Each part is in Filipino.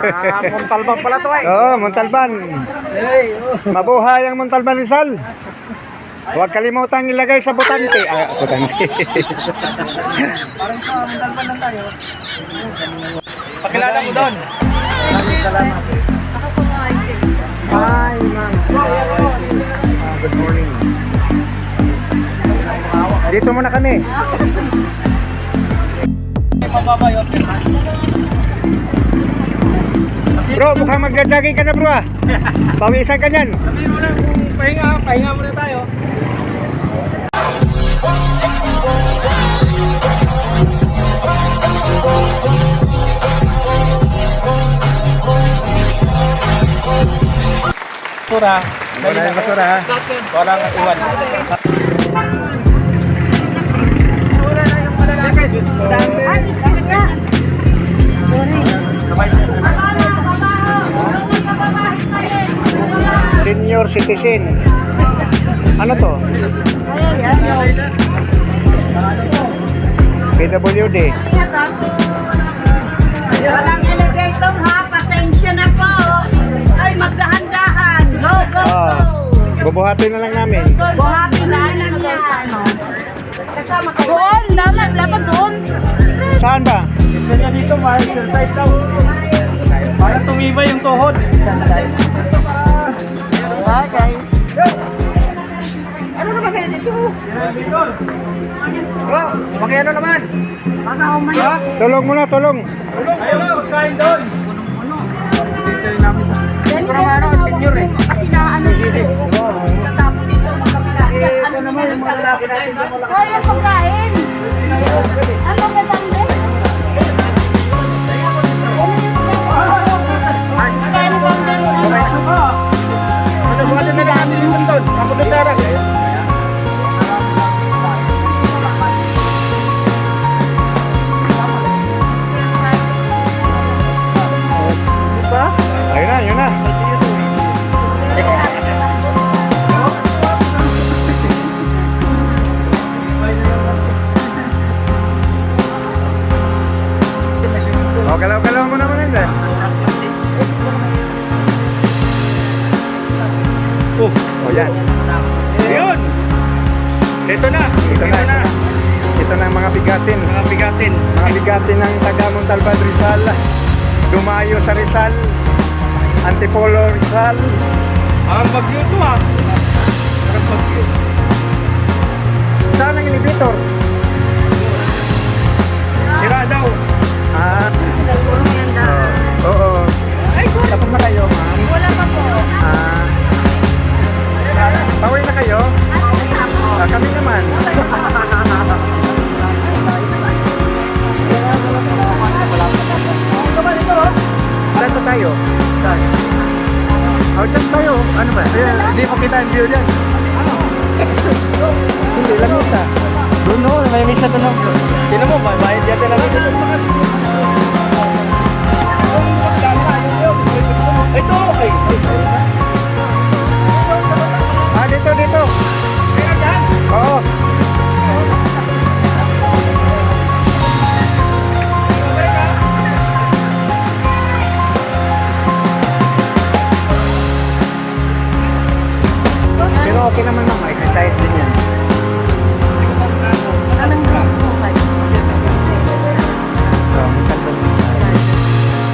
Ah, Montalban pala to eh. Oo, Montalban. Mabuhay ang Montalban Rizal. Huwag kalimutang ilagay sa botante. Ah, botante. Pakilala mo doon. Hi, ma'am. Ah, good morning. Dito muna kami. Bro, mukhang magja-jogging ka na bro ah. Pawisan ka niyan. Sabi mo na kung pahinga, pahinga muna tayo. Basura. Wala yung basura ha. Walang iwan. Senior citizen. Ano to? PWD. Walang elevator ha, pasensya na po. Ay, magdahan-dahan. Go, go, Ah, go. bubuhatin na lang namin. Buhati na lang yan. Kasama ka. Doon, dapat, dapat doon. Saan ba? Niya dito, ma-exercise daw. Para tumibay yung tuhod. Bagay. Ano naman kayo dito? Bro, pakiano naman. Ha? Tulong muna, tulong. Ayun, pagkain doon. Pero ano, senior eh. Kasi na ano dito. Tatapos dito, magkapilahin. Ano naman yung mga lalaki natin? Hoy, O, galaw-galaw mo naman yun eh. Oh, O, yan. Ayun. Ito na. Ito na, ito na. Ito na ang mga bigatin. Mga bigatin. Mga bigatin ng taga Montalban Rizal. Dumayo sa Rizal. Antipolo Rizal. Ang bagyo to ah. Parang bagyo. Saan ang inhibitor? Sira daw. Kami naman. Saan to tayo? Saan? Oh, dyan tayo. Ano ba? Hindi mo kita ang view dyan. Hindi, lang isa. Doon no, may misa doon no. Sino mo ba? Bayad yata lang ito. Okay naman ma'am, exercise din yan. Anong? So, maganda.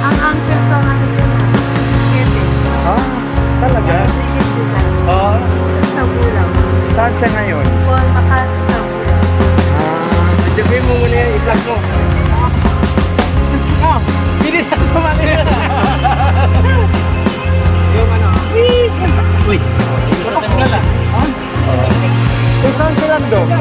Ang anchor ko nga nito na. Kevin. Ah, talaga? Sige sila. Oo. Sa. Saan siya ngayon? Paul Makati sa Bulaw. Ah, Sabihin mo muna yan, i-vlog mo. Ah, bilis na sa Rolando.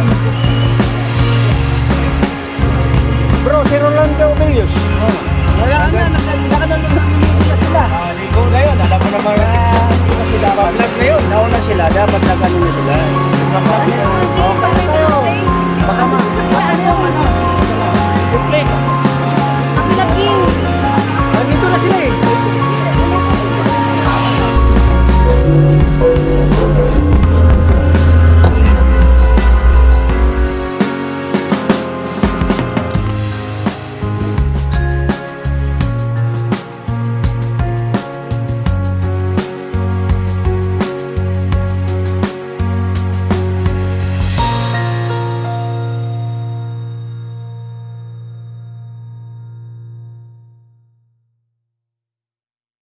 Bro, si Rolando Milius. Oh. Wala ka na, nakakita ka na sila. Ah, ligo na. Alam mo naman na sila. Pag-vlog na yun. Nauna sila, dapat nag-ano na sila. Ano